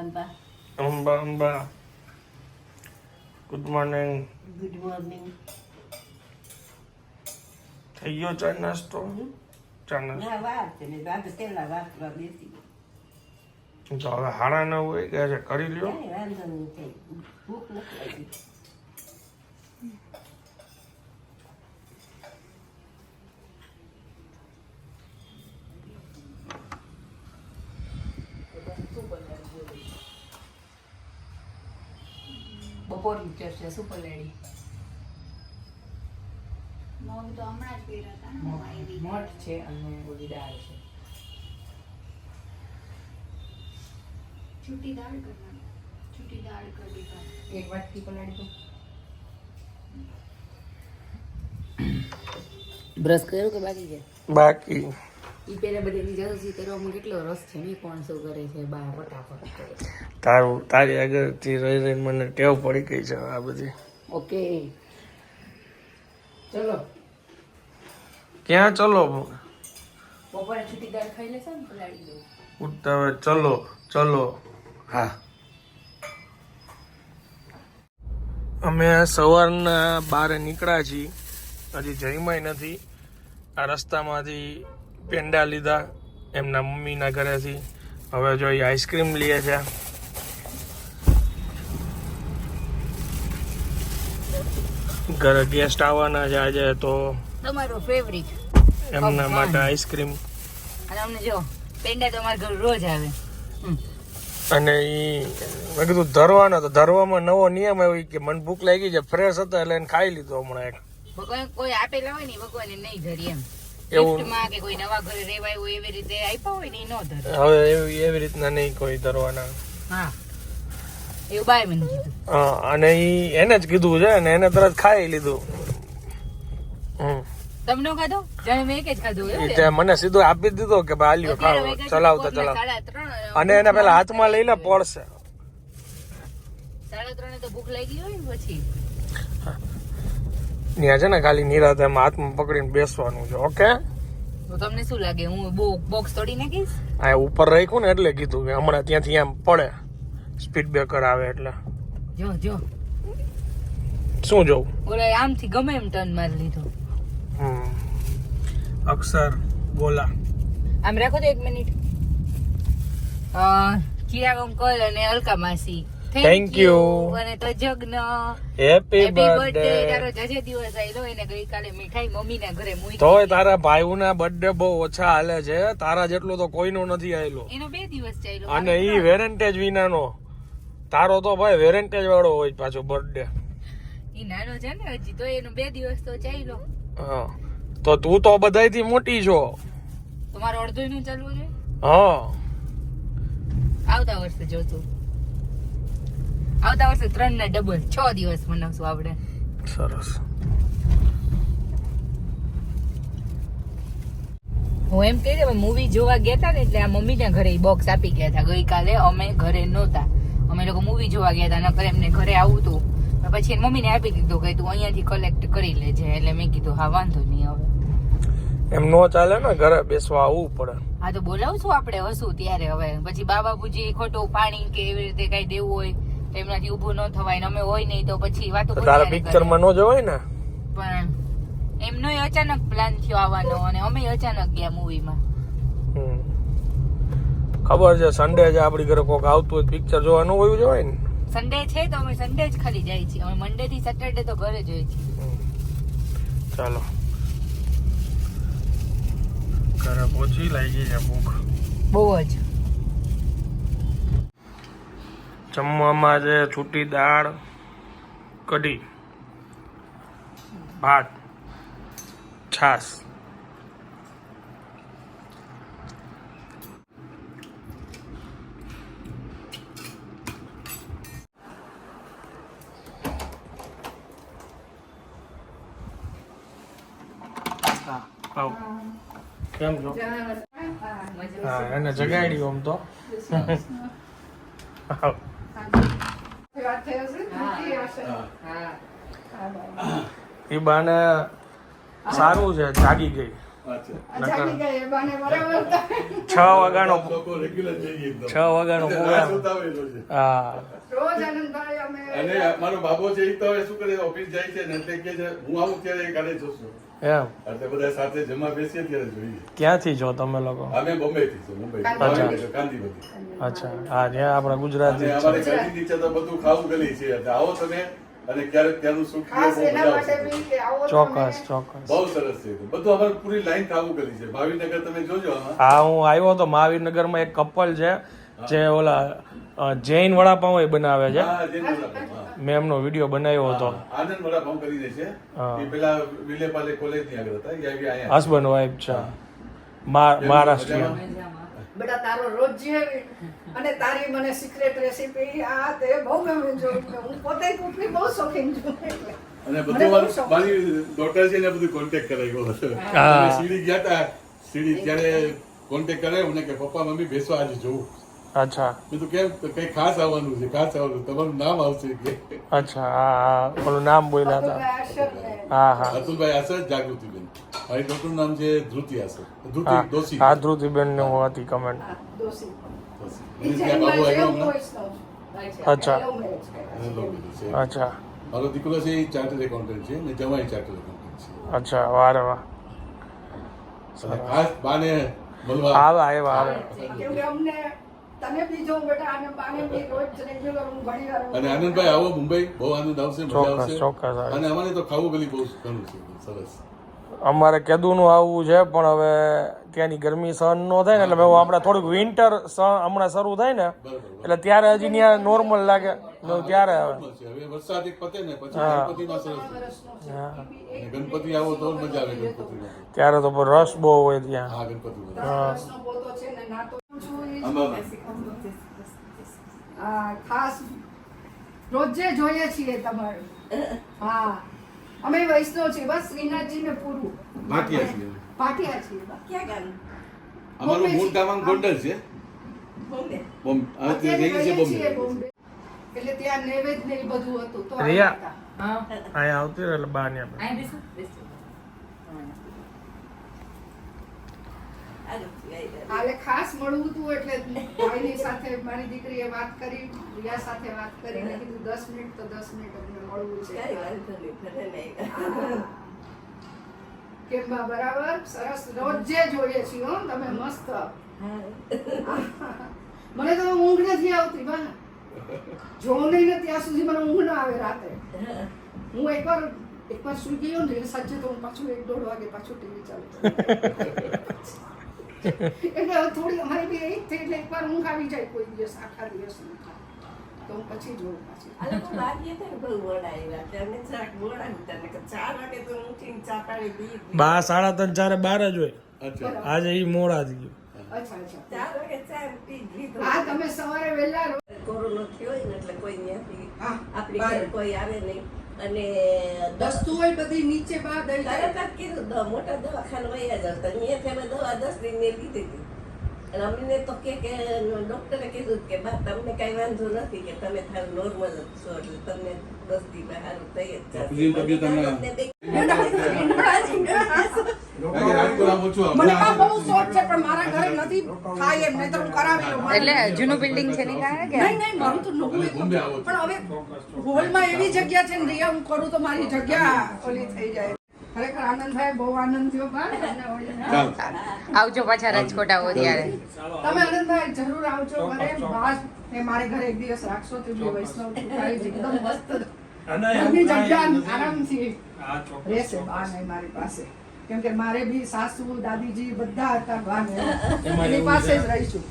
Amba Amba Amba good morning good morning થઈ ગયો ચા નાસ્તો ચા નાસ્તો ના છે ને રાત પેલા વાંચવા બેસી તો હવે હાડા નવ હોય ગયા છે કરી લ્યો. ભૂખ નથી લાગી. Super lady. મગ તો હમણાં જ પહેર્યા હતા મઠ છે અને ઓલી દાળ છે. છૂટી દાળ કરવાની છૂટી દાળ કરી દીધા. એક વાટકી પલાળી તો. બ્રશ કર્યો કે બાકી છે? બાકી. ઈ પેલા બધી જરૂર કરવામાં કેટલો રસ છે ને કોણ શું કરે છે બા ફટાફટ તારું તારી આગળથી રહી રહીને મને ટેવ પડી ગઈ છે આ બધી. ઓકે. ચલો. ક્યાં ચલો? બપોરે છૂટી દાળ ખાઈ લેશો ને પલાળી દઉં. ઉઠતા હવે ચલો ચલો. હા. અમે સવારના બારે નીકળ્યા છીએ. હજી જઈમાંય નથી. આ રસ્તામાંથી પેંડા લીધા એમના મમ્મીના ઘરેથી. હવે જો એ આઈસ્ક્રીમ લઈએ છે. ઘરે ગેસ્ટ આવવાના છે આજે તો તમારો ફેવરિટ એમના માટે આઈસ્ક્રીમ. અને અમને જો પેંડા તો અમારા ઘર રોજ આવે. અને ઈ મેં કીધું ધરવાનો તો ધરવામાં નવો નિયમ આવ્યો કે મને ભૂખ લાગી છે ફ્રેશ હતો એટલે એને ખાઈ લીધો હમણાં એક. ભગવાન કોઈ આપેલા હોય ને ભગવાન નહીં ધરી એમ. એવું કે કોઈ નવા ઘરે રેવાય હોય એવી રીતે આપ્યા હોય ને ઈ ધરે. હવે એવી એવી રીતના નહીં કોઈ ધરવાના. હા. એવું બાય મને કીધું. હા અને ઈ એને જ કીધું છે ને એને તરત ખાઈ લીધું. હમ. તમને ખાધો? જાણે મેં એક જ ખાધું ઈ એવું તે મને સીધું આપી દીધો કે ભાઈ આલ્યો ખાવ ચલાવતા ચલાવ અને એને પેલા હાથમાં લઈને પડશે. સાડા ત્રણે તો ભૂખ લાગી હોય ને પછી. ત્યાં છે ને ખાલી નિરાતે હાથમાં પકડીને બેસવાનું છે ઓકે? તો તમને શું લાગે? હું બહુ બોક્સ તોડી નાખીશ? આ ઉપર રાખ્યું ને એટલે કીધું કે હમણાં ત્યાંથી એમ પડે. સ્પીડ બ્રેકર આવે એટલે. જો જો. શું જોવું ઓલા આમથી ગમે એમ ટર્ન મારી લીધો. હમ. અક્ષર બોલા આમ રાખો તો એક મિનિટ કિયા અંકલ અને અલકા માસી. Thank યુ અને તો હેપી હેપી બર્થડે બર્થડે તારો જજે દિવસ આયલો એને ગઈકાલે મીઠાઈ મમ્મીના ઘરે મૂકી તોય તારા ભાઈઓના બર્થડે બહુ ઓછા હાલે છે. તારા જેટલો તો કોઈનો નથી આયલો. એનો બે દિવસ ચાલ્યો અને ઈ વેરેન્ટેજ વિનાનો. તારો તો ભાઈ વેરેન્ટેજ વાળો હોય પાછો બર્થડે ઈ નાનો છે ને હજી તો એનો બે દિવસ તો ચાલ્યો હા. તો તું તો બધાયથી મોટી છો. તમારો અડધો નું ચાલવું છે? હા. આવતા વર્ષે જોતું આવતા વર્ષે ત્રણ ના ડબલ છ દિવસ મનાવશું આપણે. સરસ. હું એમ કહી દઉં મૂવી જોવા ગયા હતા ને એટલે આ મમ્મીના ઘરે બોક્સ આપી ગયા હતા. ગઈકાલે અમે ઘરે નહોતા. અમે લોકો મૂવી જોવા ગયા હતા નકર એમને ઘરે આવું હતું પછી એની મમ્મીને આપી દીધું કે તું અહીંયાથી કલેક્ટ કરી લેજે. એટલે મેં કીધું હા વાંધો નહીં હવે. એમ નો ચાલે ને ઘરે બેસવા આવવું પડે. હા તો બોલાવશું આપણે હશું ત્યારે હવે. પછી બાબા બાપુજી ખોટું પાણી કે એવી રીતે કઈ દેવું હોય એમનાથી ઊભું ન થવાય અમે હોય નહીં તો પછી વાતો તો તારા કર્યા પિક્ચરમાં નો જવાય ને? પણ એમનો અચાનક પ્લાન થયો આવવાનો અને અમે અચાનક ગયા મૂવીમાં. ખબર છે સન્ડે જ આપડી ઘરે કોક આવતું હોય પિક્ચર જોવાનું હોય જવાય ને? સન્ડે છે તો અમે સન્ડે જ ખાલી જાય છીએ. અમે મંડે થી સેટરડે તો ઘરે જોઈએ છીએ. ચાલો. ઘરે પહોંચી લાગી છે ભૂખ. બહુ જ. જમવામાં છે છૂટી દાળ કઢી ભાત છાસ હા આવ. કેમ છો? હા એને જગાડી આમ તો. આવ. એ બાને સારું છે જાગી ગઈ. અચ્છા. જાગી ગયા એ બાને બરાબર તો. છ વાગ્યાનો છ વાગ્યાનો પ્રોગ્રામ જોતા હોય તો છે. હા. રોજ આનંદભાઈ અમે અને મારો બાબો છે એ તો શું કરે ઓફિસ જાય છે ને તે કે છે હું આવું ત્યારે કાલે જોશું. એમ. એટલે બધા સાથે જમા બેસીએ ત્યારે જોઈએ. ક્યાંથી છો તમે લોકો? અમે બોમ્બે થી છે મુંબઈ અચ્છા. ભાવનગર, અચ્છા. હા ત્યાં આપણા ગુજરાતી અને જ છે. તો બધું ખાવું ગલી છે. એટલે આવો તમે અને ક્યારેક ત્યાંનું સુખ ચોક્કસ ચોક્કસ. બહુ સરસ છે બધું અમારે પૂરી લાઈન ખાવું ગલી છે. ભાવિનગર તમે જોજો હા. હું આવ્યો તો મહાવીરનગરમાં એક કપલ છે જે ઓલા જૈન વડાપાઉં એ બનાવે છે. મેં એમનો વીડિયો બનાવ્યો હતો. હા, ફોન કરી દે છે. એ પેલા વિલેપાલે કોલેજની આગળ હતા એ આવી આયા હસબન્ડ વાઈફ છે. મહારાષ્ટ્રીયન બેટા તારો રોજ જે અને તારી મને સિક્રેટ રેસીપી આ તે બહુ ગમે જોયું હું પોતે કુકની બહુ શોખીન છું. અને બધું મારી-. ડોટર છે ને બધું કોન્ટેક્ટ કરાવ્યો હતો. હા. સીડી ગયા હતા સીડી ત્યારે કોન્ટેક્ટ કરે મને કે પપ્પા મમ્મી બેસો આજે જોવું અચ્છા. બીજું તો કેમ તો કઈ ખાસ આવવાનું છે ખાસ આવવાનું તમારું નામ આવશે કે. અચ્છા હા હા. ઓલું નામ બોલ્યા હતા. હા હા. અતુલભાઈ આસર જાગૃતિબેન. મારી ડોક્ટરનું નામ છે ધ્રુતિ આસર ધ્રુતિ હા દોશી. હા ધ્રુતિબેન ને હતી કમેન્ટ. અચ્છા. અચ્છા. મારો દીકરો છે એ ચાર્ટર્ડ એકાઉન્ટન્ટ છે ને જમાઈ ચાર્ટર્ડ એકાઉન્ટન્ટ છે. અચ્છા વારે વાહ. અને ખાસ બાને મળવા આવે આવ્યા આવે. અને બાને બી રોજ રેગ્યુલર હું ઘણી વાર અને આનંદભાઈ આવો મુંબઈ બહુ આનંદ આવશે ચોક્કસ, ચોક્કસ. અને અમારે તો ખાવું પેલી બહુ ઘણું છે સરસ અમારે કેદુનું આવવું છે પણ હવે ત્યાંની ગરમી સહન ન થાય ને એટલે હવે આપણે થોડુંક વિન્ટર હમણાં શરૂ થાય ને એટલે ત્યારે હજી ત્યાં નોર્મલ લાગે ત્યારે આવે હવે વરસાદ એક પતે ને પછી હા. ગણપતિમાં સરસ. હા. ગણપતિ આવો તો મજા આવે ત્યારે તો પણ રસ બહુ હોય ત્યાં હા ગણપતિમાં ત્રણ હા ખાસ રોજે જોઈએ છીએ તમારું. હા. અમે વૈષ્ણવ છીએ. બસ શ્રીનાથજી ને પૂરું. ભાટિયા છીએ. પાટિયા છીએ ક્યાં ગામ અમારું મૂળ ગામ ગોંડલ છે. બોમ્બે? બોમ્બે રહીએ છીએ બોમ્બે. એટલે ત્યાં નૈવેદ્ય ને એ બધું હતું. તો. હા. અહીંયા આવતી એટલે બહાર ને આવી કાલે ખાસ મળવું હતું એટલે ભાઈની સાથે મારી દીકરીએ વાત કરી રિયા સાથે વાત કરી ને કીધું દસ મિનિટ તો દસ મિનિટ અમને મળવું છે. કેમ બા બરાબર? સરસ. રોજે જોઈએ છીએ હો તમે મસ્ત. મને તો ઊંઘ નથી આવતી બા. જોઉં નહીં ને ત્યાં સુધી મને ઊંઘ ના આવે રાતે. હું. એકવાર એકવાર સુઈ ગયો ને સાંજે તો હું પાછું એક દોઢ વાગે પાછું ટીવી ચાલુ. એટલે હવે થોડી અમારી બી એ થઈ એટલે એકવાર ઊંઘ આવી જાય કોઈ દિવસ આખા દિવસ તો હું પછી જોઉં પાછી. આ લોકો બહાર ગયા બહુ મોડા એટલે અમે જરાક મોડા ચાર વાગે તો હું ચા પાણી પી બા સાડા ત્રણ ચારે બાર જ હોય. આજે એ મોડા જ ગયું. અચ્છા અચ્છા. ચાર વાગે ચા પી હા તમે સવારે વહેલા રહો. કોરોના થયો હોય ને એટલે કોઈ આપણી કોઈ આવે નહીં. અને વસ્તુ હોય બધી નીચે બા દઈ તરત જ કીધું દ- મોટા દવાખાના વયા જતા તો અહીંયાથી અમે દવા દસ દિનની લીધી હતી. અને અમને તો કે કે ડોક્ટરે કીધું કે બા તમને કાંઈ વાંધો નથી કે તમે થારું નોર્મલ જ છો એટલે તમને દસ દી બહાર થઈ જ જશે. કારણ કે રાજકોટ ઓછું આવે. મને આ બહુ શોખ છે પણ મારા ઘરે નથી થાય એમ નહીં તો હું એટલે જૂનું બિલ્ડિંગ છે. પણ હવે હોલમાં એવી જગ્યા છે ને રિયા હું કરું તો મારી જગ્યા ઓલી થઈ જાય. ખરેખર આનંદભાઈ બહુ આનંદ થયો. આવજો પાછા રાજકોટ આવો ત્યારે. તમે આનંદભાઈ જરૂર આવજો ઘરે. બા ને મારે ઘરે એક દિવસ રાખશો તો વૈષ્ણવ એકદમ મસ્ત. જગ્યા આરામથી. રહેશે બા ને મારી પાસે. કેમ કે મારે બી સાસુ દાદીજી બધા હતા બા ને. એની પાસે જ રહીશું.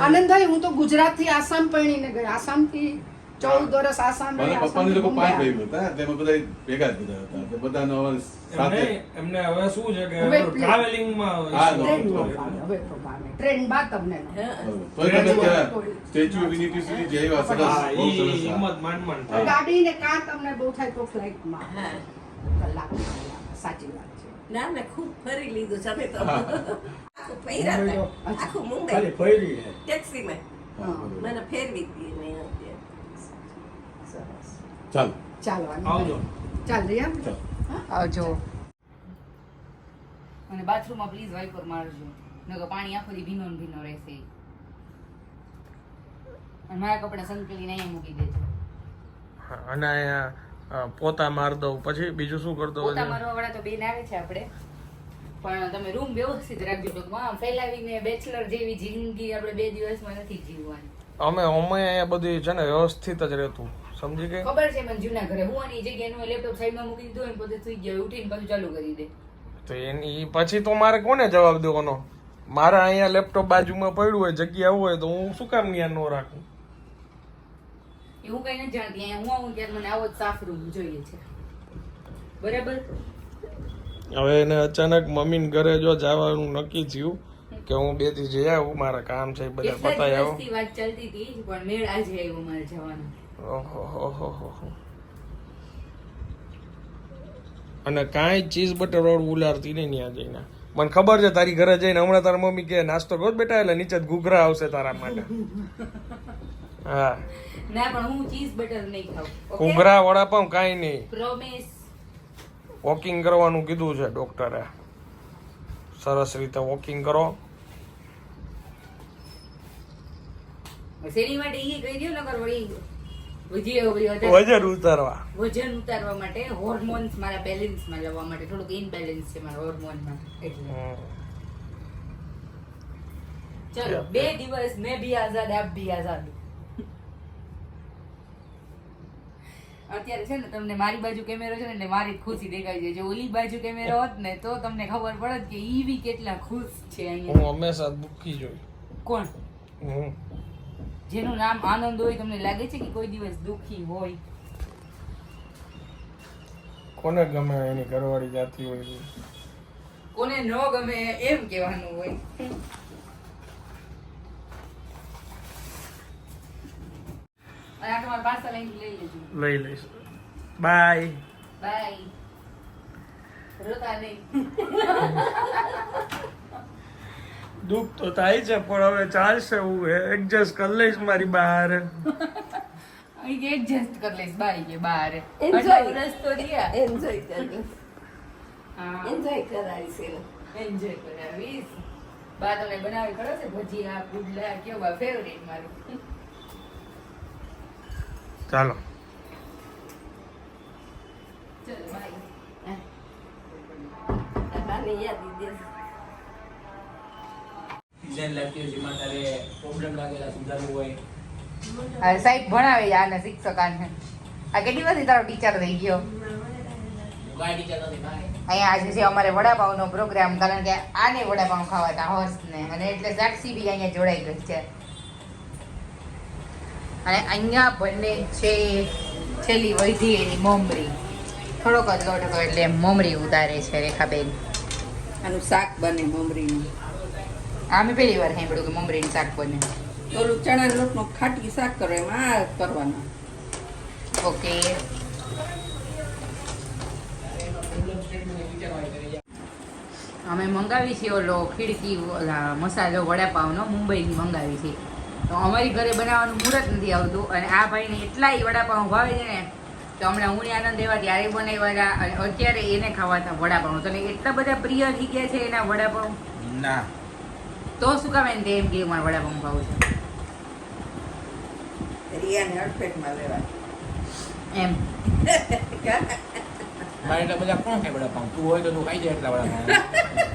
આનંદભાઈ હું તો ગુજરાતથી આસામ પરણીને ગઈ. આસામથી ચૌદ વર્ષ આસામ રહી, મારા આસામથી પપ્પાને લોકો પાંચ ભાઈ હતા તેમાં બધા ભેગા જ બધા હતા. બધાનો સાથે. એમને હવે શું છે કે હવે માં હા, હવે તો ટ્રેન બા તમને તો તમે સ્ટેચ્યુ ઓફ યુનિટી સુધી જઈ બહુ સરસ હિંમત માંડ માંડ ગાડી ને કાં તમને બહુ થાય તો ફ્લાઇટમાં હા. કલાક સાચી વાત છે ના ના ખૂબ ફરી લીધું છે અમે તો આખું ફર્યા હતા. આખું મુંબઈ. ટેક્સીમાં. હા, મને ફેરવી હતી ને અત્યારે. ચાલો. આવજો. ચાલ રિયા આવજો. અને બાથરૂમમાં પ્લીઝ વાઇપર મારજો. નકર પાણી આખો દી ભીનો ને ભીનો રહેશે. અને મારા કપડા સંકલીને અહીંયા મૂકી દેજો. હા, અને અહીંયા પોતા માર દઉં. પછી બીજું શું કરતો પોતા મારવા વાળા તો બેન આવે છે આપણે. પણ તમે રૂમ વ્યવસ્થિત રાખજો. ટૂંકમાં આમ ફેલાવીને બેચલર જેવી જિંદગી આપણે બે દિવસમાં નથી જીવવાની. અમે અમે અહીંયા બધું છે ને વ્યવસ્થિત જ રહેતું. સમજી ગઈ? ખબર છે મને જૂના ઘરે. હું આની જગ્યાએ નું લેપટોપ સાઈડમાં મૂકી દીધું હોય ને પોતે સુઈ ગયો ઉઠીને પાછું ચાલુ કરી દે. તો એની પછી તો મારે કોને જવાબ દેવાનો? મારા અહીંયા લેપટોપ બાજુમાં પડ્યું હોય જગ્યા હોય તો હું શું કામ ત્યાં ન રાખું? હું કઈ નથી જાણતી. હું આવું ત્યારે મને આવો જ સાફ રૂમ જોઈએ છે. બરાબર? હવે એને અચાનક મમ્મીને ઘરે જો જવાનું નક્કી થયું કે હું બેથી જઈ આવું મારા કામ છે બધા પતાઈ આવું. વાત ચાલતી હતી પણ મેળ આજે આવ્યો મારે જવાનો. ઓહો. અને કાંઈ ચીઝ બટર રોડ ઉલારતી નહીં ત્યાં જઈને. મને ખબર છે તારી ઘરે જઈને હમણાં તારા મમ્મી કે નાસ્તો કરો બેટા એટલે નીચે ઘૂઘરા આવશે તારા માટે. હા. ના પણ હું ચીઝ બટર નહીં ખાઉં ઘૂઘરા વડાપાઉં કાંઈ નહીં. પ્રોમિસ વોકિંગ કરવાનું કીધું છે ડોક્ટરે સરસ રીતે વોકિંગ કરો. શેની માટે એ કહી દો નકર વળી વજન ઉતારવા. વજન ઉતારવા માટે હોર્મોન્સ મારા બેલેન્સમાં લાવવા માટે થોડુંક ઇનબેલેન્સ છે મારા હોર્મોનમાં એટલે. ચલો બે દિવસ મેં ભી આઝાદ આપ ભી આઝાદ. અત્યારે છે ને તમને મારી બાજુ કેમેરો છે ને એટલે મારી ખુશી દેખાય છે. જો ઓલી બાજુ કેમેરો હોત ને તો તમને ખબર પડત કે ઈ બી કેટલા ખુશ છે હું હંમેશા દુખી જોઈ કોણ? હું. જેનું નામ આનંદ હોય તમને લાગે છે કે કોઈ દિવસ દુઃખી હોય? કોને ગમે એની ઘરવાળી જાતી હોય કોને ન ગમે એમ કહેવાનું હોય અને આ તમારા પાર્સલ અહીં લઈ લેજો. લઈ લઈશ. બાય બાય રોતા દુઃખ તો થાય છે પણ હવે ચાલશે હું એડજસ્ટ કરી લઈશ મારી બહાર. એડજસ્ટ કરી લઈશ. બારી કે બાર એન્જોય રસ્તો રહ્યા. એન્જોય કરી હા. એન્જોય કરાવીશ એને એન્જોય કરાવીશ. બા તમને બનાવી કરો છે ભજીયા પુડલા કેવા ફેવરેટ મારું? ચાલો. ડિઝાઇન લાગતી જેમાં તારે પ્રોબ્લેમ લાગેલા સુધારવું હોય. સાહેબ ભણાવે આને શિક્ષક આને આ કેટલી બધી તારો ટીચર થઈ ગયો? અહીંયા આજે છે અમારે વડાપાવનો પ્રોગ્રામ કારણ કે આને વડાપાવ ખાવાતા હતા હર્ષને અને એટલે સાક્ષી બી અહીંયા જોડાઈ ગઈ છે. અને અહીંયા બંને છે છેલ્લી વૈધી એની મમરી. થોડોક જ લોટ હતો એટલે મમરી ઉતારે છે રેખાબેન. આનું શાક બને મમરીનું. આ મેં પહેલી વાર સાંભળ્યું કે મમરીનું શાક બને. ઓલું ચણા લોટનું ખાટી શાક કરો એમાં આ કરવાનું. ઓકે. અમે મંગાવી છે ઓલો ખીડકી ઓલા મસાલો વડાપાવનો મુંબઈથી મંગાવી છે. અમારી ઘરે બનાવવાનું મુહૂર્ત નથી આવતું અને આ ભાઈને એટલા વડાપાઉં ભાવે છે ને તો હમણાં હું આનંદ એવા ત્યારે બનાવ્યા અને અત્યારે એને ખાવાતા વડાપાઉં તો એટલા બધા પ્રિય થઈ ગયા છે એના વડાપાઉં ના. તો શું કામ એને એમ કે મારા વડાપાઉં ભાવ છે? રિયાને અડફેટમાં લેવા. એમ. મારે એટલે બધા કોણ ખાય વડાપાઉં તું હોય તો તું ખાઈ જાય એટલા વડાપાઉં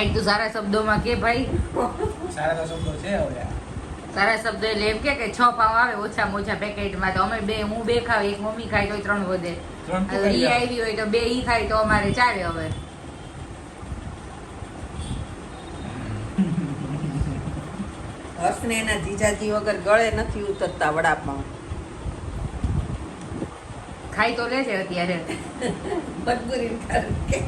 કંઈક તું સારા શબ્દોમાં કે ભાઈ. સારા શબ્દો છે હવે સારા શબ્દો એટલે એમ કે કે છ પાવ આવે ઓછામાં ઓછા પેકેટમાં. તો અમે બે હું બે ખાવ એક મમ્મી ખાય તો ત્રણ વધે. ઈ આવી હોય તો બે ઈ ખાય તો અમારે ચાલે હવે. હર્ષને એના જીજાજી વગર ગળે નથી ઉતરતા વડાપાઉં. ખાઈ તો લે છે અત્યારે. મજબૂરી કારણ કે.